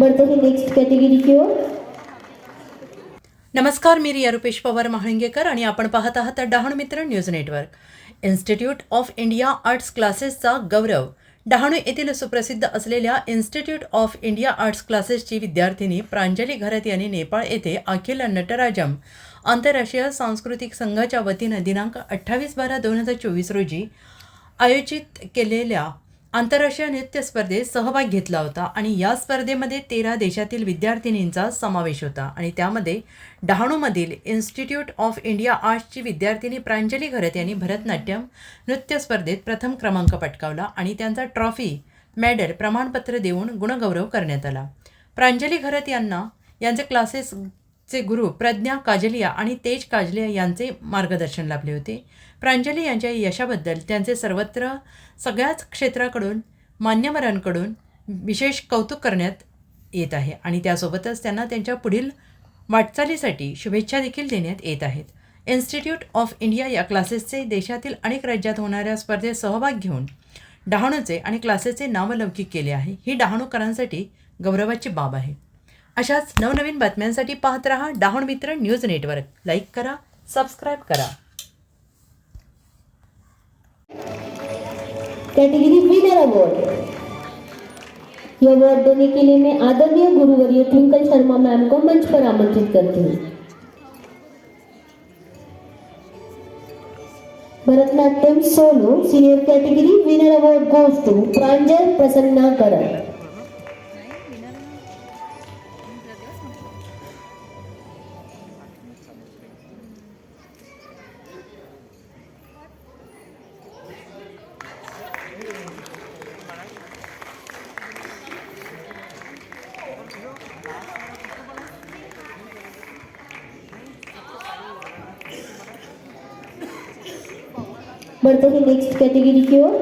बढ़ते हैं next category की ओर. नमस्कार मी रिया रुपेश पवार महाळिंगेकर आणि आपण पाहत आहात Dahanu Mitra news network. Institute of India arts क्लासेसचा गौरव. डहाणू येथील सुप्रसिद्ध असलेल्या इन्स्टिट्यूट ऑफ इंडिया आर्ट्स क्लासेसची विद्यार्थिनी प्रांजली घरत यांनी नेपाळ येथे अखिल नटराजम आंतरराष्ट्रीय सांस्कृतिक संघाच्या वतीनं दिनांक अठ्ठावीस बारा दोन हजार चोवीस रोजी आयोजित केलेल्या आंतरराष्ट्रीय नृत्य स्पर्धेत सहभाग घेतला होता आणि या स्पर्धेमध्ये तेरा देशातील विद्यार्थिनींचा समावेश होता आणि त्यामध्ये डहाणूमधील इन्स्टिट्यूट ऑफ इंडिया आर्ट्सची विद्यार्थिनी प्रांजली घरत यांनी भरतनाट्यम नृत्य स्पर्धेत प्रथम क्रमांक पटकावला आणि त्यांचा ट्रॉफी मेडल प्रमाणपत्र देऊन गुणगौरव करण्यात आला. प्रांजली घरत यांना यांचे क्लासेस चे गुरु प्रज्ञा काजलिया आणि तेज काजलिया यांचे मार्गदर्शन लाभले होते. प्रांजली यांच्या यशाबद्दल त्यांचे सर्वत्र सगळ्याच क्षेत्राकडून मान्यवरांकडून विशेष कौतुक करण्यात येत आहे आणि त्यासोबतच त्यांना त्यांच्या पुढील वाटचालीसाठी शुभेच्छा देखील देण्यात येत आहेत. इन्स्टिट्यूट ऑफ इंडिया या क्लासेसचे देशातील अनेक राज्यात होणाऱ्या स्पर्धेत सहभाग घेऊन डहाणूचे आणि क्लासेसचे नावलौकिक केले आहे. ही डहाणूकरांसाठी गौरवाची बाब आहे. अशाच नवनवीन बातम्यांसाठी पाहत रहा Dahanu Mitra news network. Like करा सबस्क्राईब करा. कैटेगरी विनर अवार्ड यह अवार्ड देने के लिए मैं आदरणीय गुरुवर्य ट्विंकल शर्मा मैम को मंच पर आमंत्रित करती. हूँ Bharatanatyam solo senior category winner award goes to Pranjal Prasanna करत बढ़ते हैं नेक्स्ट कैटेगरी की ओर